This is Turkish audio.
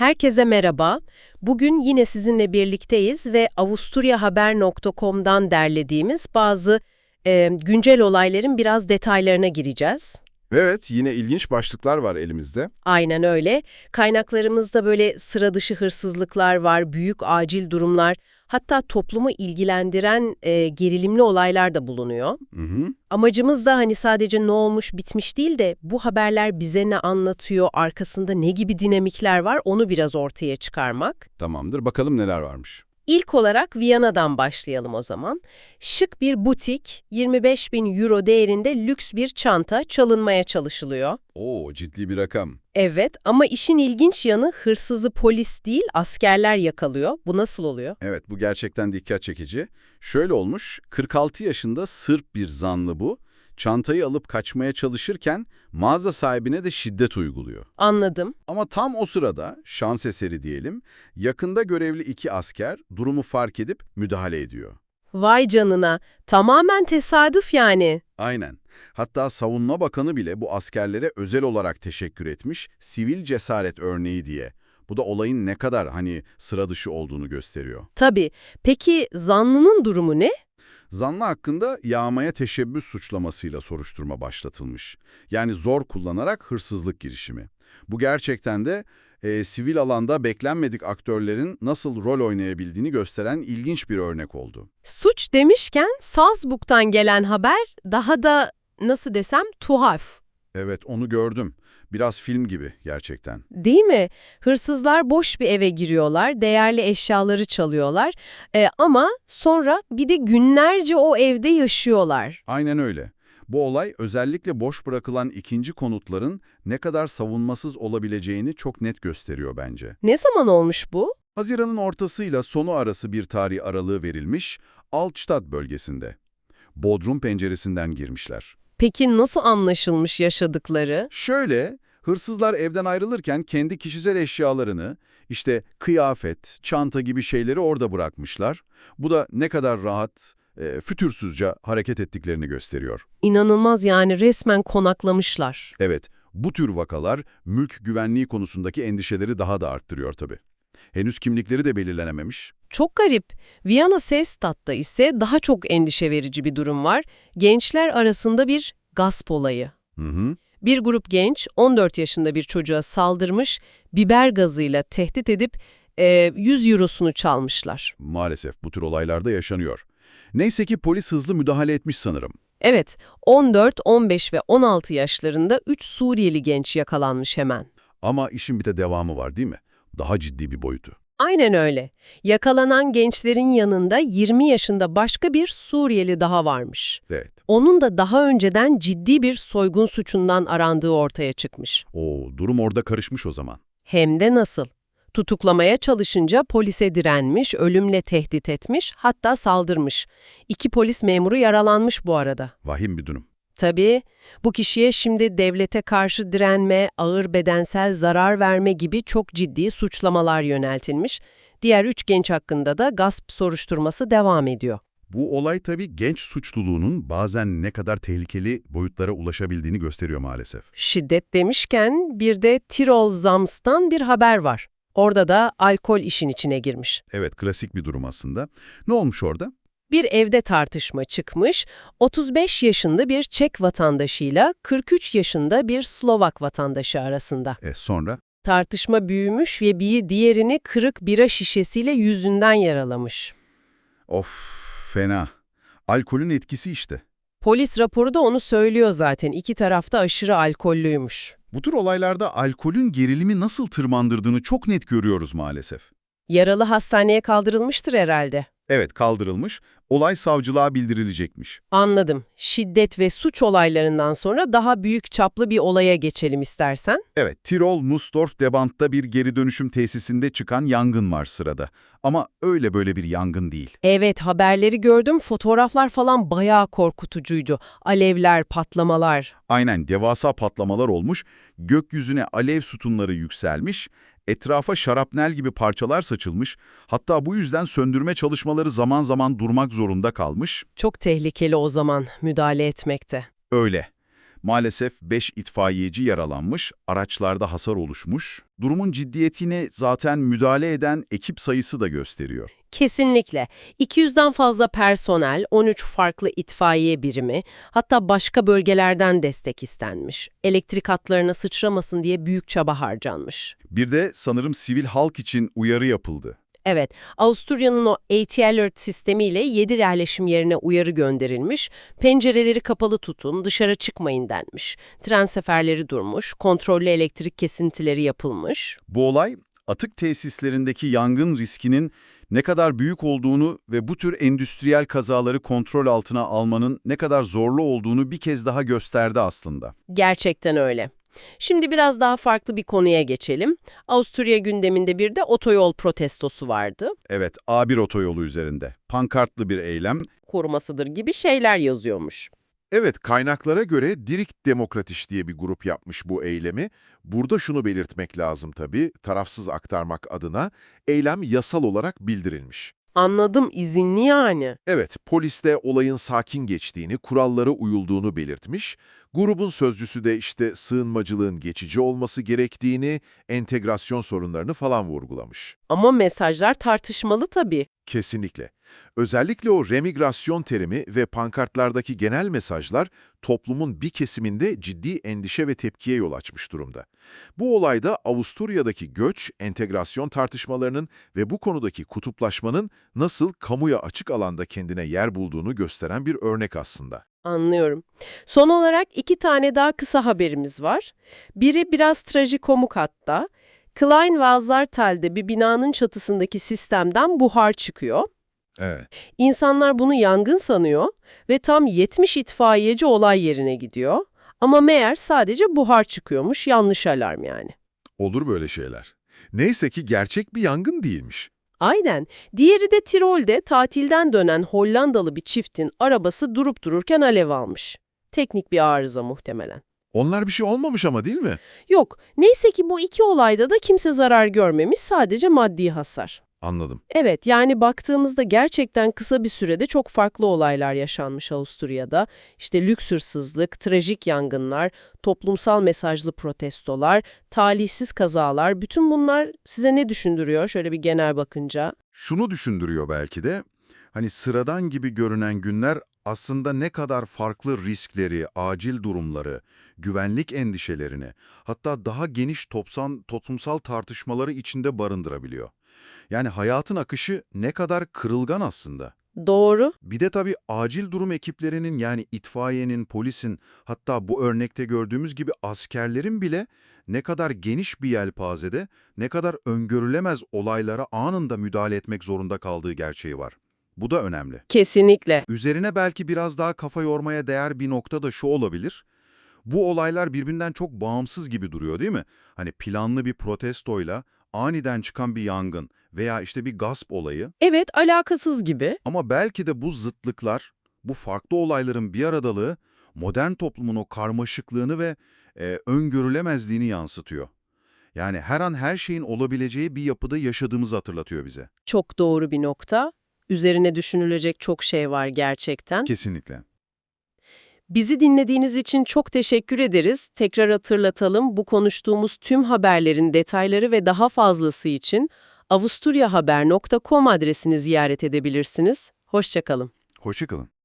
Herkese merhaba. Bugün yine sizinle birlikteyiz ve avusturyahaber.com'dan derlediğimiz bazı e, güncel olayların biraz detaylarına gireceğiz. Evet, yine ilginç başlıklar var elimizde. Aynen öyle. Kaynaklarımızda böyle sıra dışı hırsızlıklar var, büyük acil durumlar, hatta toplumu ilgilendiren e, gerilimli olaylar da bulunuyor. Hı hı. Amacımız da hani sadece ne olmuş bitmiş değil de bu haberler bize ne anlatıyor, arkasında ne gibi dinamikler var onu biraz ortaya çıkarmak. Tamamdır, bakalım neler varmış. İlk olarak Viyana'dan başlayalım o zaman. Şık bir butik, 25 bin euro değerinde lüks bir çanta çalınmaya çalışılıyor. Oo, ciddi bir rakam. Evet ama işin ilginç yanı hırsızı polis değil askerler yakalıyor. Bu nasıl oluyor? Evet, bu gerçekten dikkat çekici. Şöyle olmuş, 46 yaşında Sırp bir zanlı bu. Çantayı alıp kaçmaya çalışırken mağaza sahibine de şiddet uyguluyor. Anladım. Ama tam o sırada, şans eseri diyelim, yakında görevli iki asker durumu fark edip müdahale ediyor. Vay canına. Tamamen tesadüf yani. Aynen. Hatta Savunma Bakanı bile bu askerlere özel olarak teşekkür etmiş, sivil cesaret örneği diye. Bu da olayın ne kadar hani sıra dışı olduğunu gösteriyor. Tabii. Peki zanlının durumu ne? Zanlı hakkında yağmaya teşebbüs suçlamasıyla soruşturma başlatılmış. Yani zor kullanarak hırsızlık girişimi. Bu gerçekten de e, sivil alanda beklenmedik aktörlerin nasıl rol oynayabildiğini gösteren ilginç bir örnek oldu. Suç demişken Salzburg'dan gelen haber daha da nasıl desem tuhaf. Evet onu gördüm. Biraz film gibi gerçekten. Değil mi? Hırsızlar boş bir eve giriyorlar, değerli eşyaları çalıyorlar Ee, ama sonra bir de günlerce o evde yaşıyorlar. Aynen öyle. Bu olay özellikle boş bırakılan ikinci konutların ne kadar savunmasız olabileceğini çok net gösteriyor bence. Ne zaman olmuş bu? Haziran'ın ortasıyla sonu arası bir tarih aralığı verilmiş Altstadt bölgesinde. Bodrum penceresinden girmişler. Peki nasıl anlaşılmış yaşadıkları? Şöyle, hırsızlar evden ayrılırken kendi kişisel eşyalarını, işte kıyafet, çanta gibi şeyleri orada bırakmışlar. Bu da ne kadar rahat, e, fütursuzca hareket ettiklerini gösteriyor. İnanılmaz yani resmen konaklamışlar. Evet, bu tür vakalar mülk güvenliği konusundaki endişeleri daha da arttırıyor tabii. Henüz kimlikleri de belirlenememiş. Çok garip. Viyana Seestad'da ise daha çok endişe verici bir durum var. Gençler arasında bir gasp olayı. Hı hı. Bir grup genç 14 yaşında bir çocuğa saldırmış, biber gazıyla tehdit edip e, 100 eurosunu çalmışlar. Maalesef bu tür olaylarda yaşanıyor. Neyse ki polis hızlı müdahale etmiş sanırım. Evet, 14, 15 ve 16 yaşlarında 3 Suriyeli genç yakalanmış hemen. Ama işin bir de devamı var değil mi? Daha ciddi bir boyutu. Aynen öyle. Yakalanan gençlerin yanında 20 yaşında başka bir Suriyeli daha varmış. Evet. Onun da daha önceden ciddi bir soygun suçundan arandığı ortaya çıkmış. O durum orada karışmış o zaman. Hem de nasıl? Tutuklamaya çalışınca polise direnmiş, ölümle tehdit etmiş, hatta saldırmış. İki polis memuru yaralanmış bu arada. Vahim bir durum. Tabii bu kişiye şimdi devlete karşı direnme, ağır bedensel zarar verme gibi çok ciddi suçlamalar yöneltilmiş. Diğer üç genç hakkında da gasp soruşturması devam ediyor. Bu olay tabii genç suçluluğunun bazen ne kadar tehlikeli boyutlara ulaşabildiğini gösteriyor maalesef. Şiddet demişken bir de Tirol Zams'tan bir haber var. Orada da alkol işin içine girmiş. Evet, klasik bir durum aslında. Ne olmuş orada? Bir evde tartışma çıkmış, 35 yaşında bir Çek vatandaşıyla 43 yaşında bir Slovak vatandaşı arasında. E sonra? Tartışma büyümüş ve bir diğerini kırık bira şişesiyle yüzünden yaralamış. Of, fena. Alkolün etkisi işte. Polis raporu da onu söylüyor zaten. İki tarafta aşırı alkollüymüş. Bu tür olaylarda alkolün gerilimi nasıl tırmandırdığını çok net görüyoruz maalesef. Yaralı hastaneye kaldırılmıştır herhalde. Evet, kaldırılmış, olay savcılığa bildirilecekmiş. Anladım. Şiddet ve suç olaylarından sonra daha büyük çaplı bir olaya geçelim istersen. Evet, Tirol Nussdorf Debant'ta bir geri dönüşüm tesisinde çıkan yangın var sırada. Ama öyle böyle bir yangın değil. Evet haberleri gördüm. Fotoğraflar falan bayağı korkutucuydu. Alevler, patlamalar. Aynen devasa patlamalar olmuş, gökyüzüne alev sütunları yükselmiş, etrafa şarapnel gibi parçalar saçılmış, hatta bu yüzden söndürme çalışmaları zaman zaman durmak zorunda kalmış. Çok tehlikeli o zaman müdahale etmekte. Öyle. Maalesef 5 itfaiyeci yaralanmış, araçlarda hasar oluşmuş. Durumun ciddiyetini zaten müdahale eden ekip sayısı da gösteriyor. Kesinlikle. 200'den fazla personel, 13 farklı itfaiye birimi, hatta başka bölgelerden destek istenmiş. Elektrik hatlarına sıçramasın diye büyük çaba harcanmış. Bir de sanırım sivil halk için uyarı yapıldı. Evet, Avusturya'nın o AT Alert sistemiyle 7 yerleşim yerine uyarı gönderilmiş, pencereleri kapalı tutun, dışarı çıkmayın denmiş. Tren seferleri durmuş, kontrollü elektrik kesintileri yapılmış. Bu olay atık tesislerindeki yangın riskinin ne kadar büyük olduğunu ve bu tür endüstriyel kazaları kontrol altına almanın ne kadar zorlu olduğunu bir kez daha gösterdi aslında. Gerçekten öyle. Şimdi biraz daha farklı bir konuya geçelim. Avusturya gündeminde bir de otoyol protestosu vardı. Evet, A1 otoyolu üzerinde. Pankartlı bir eylem. Korumasıdır gibi şeyler yazıyormuş. Evet, kaynaklara göre Dirik Demokrat İş diye bir grup yapmış bu eylemi. Burada şunu belirtmek lazım tabii, tarafsız aktarmak adına eylem yasal olarak bildirilmiş. Anladım, izinli yani. Evet, polis de olayın sakin geçtiğini, kurallara uyulduğunu belirtmiş. Grubun sözcüsü de işte sığınmacılığın geçici olması gerektiğini, entegrasyon sorunlarını falan vurgulamış. Ama mesajlar tartışmalı tabii. Kesinlikle. Özellikle o remigrasyon terimi ve pankartlardaki genel mesajlar toplumun bir kesiminde ciddi endişe ve tepkiye yol açmış durumda. Bu olayda Avusturya'daki göç, entegrasyon tartışmalarının ve bu konudaki kutuplaşmanın nasıl kamuya açık alanda kendine yer bulduğunu gösteren bir örnek aslında. Anlıyorum. Son olarak iki tane daha kısa haberimiz var. Biri biraz trajikomuk hatta. Klein ve Azartel'de bir binanın çatısındaki sistemden buhar çıkıyor. Evet. İnsanlar bunu yangın sanıyor ve tam 70 itfaiyeci olay yerine gidiyor. Ama meğer sadece buhar çıkıyormuş, yanlış alarm yani. Olur böyle şeyler. Neyse ki gerçek bir yangın değilmiş. Aynen. Diğeri de Tirol'de tatilden dönen Hollandalı bir çiftin arabası durup dururken alev almış. Teknik bir arıza muhtemelen. Onlar bir şey olmamış ama değil mi? Yok, neyse ki bu iki olayda da kimse zarar görmemiş, sadece maddi hasar. Anladım. Evet, yani baktığımızda gerçekten kısa bir sürede çok farklı olaylar yaşanmış Avusturya'da. İşte lüks hırsızlık, trajik yangınlar, toplumsal mesajlı protestolar, talihsiz kazalar, bütün bunlar size ne düşündürüyor şöyle bir genel bakınca? Şunu düşündürüyor belki de, hani sıradan gibi görünen günler aslında ne kadar farklı riskleri, acil durumları, güvenlik endişelerini, hatta daha geniş topsam, toplumsal tartışmaları içinde barındırabiliyor. Yani hayatın akışı ne kadar kırılgan aslında. Doğru. Bir de tabii acil durum ekiplerinin yani itfaiyenin, polisin, hatta bu örnekte gördüğümüz gibi askerlerin bile ne kadar geniş bir yelpazede, ne kadar öngörülemez olaylara anında müdahale etmek zorunda kaldığı gerçeği var. Bu da önemli. Kesinlikle. Üzerine belki biraz daha kafa yormaya değer bir nokta da şu olabilir. Bu olaylar birbirinden çok bağımsız gibi duruyor değil mi? Hani planlı bir protestoyla aniden çıkan bir yangın veya işte bir gasp olayı Evet, alakasız gibi. ama belki de bu zıtlıklar, bu farklı olayların bir aradalığı modern toplumun o karmaşıklığını ve e, öngörülemezliğini yansıtıyor. Yani her an her şeyin olabileceği bir yapıda yaşadığımızı hatırlatıyor bize. Çok doğru bir nokta. Üzerine düşünülecek çok şey var gerçekten. Kesinlikle. Bizi dinlediğiniz için çok teşekkür ederiz. Tekrar hatırlatalım, bu konuştuğumuz tüm haberlerin detayları ve daha fazlası için avusturyahaber.com adresini ziyaret edebilirsiniz. Hoşçakalın. Hoşçakalın.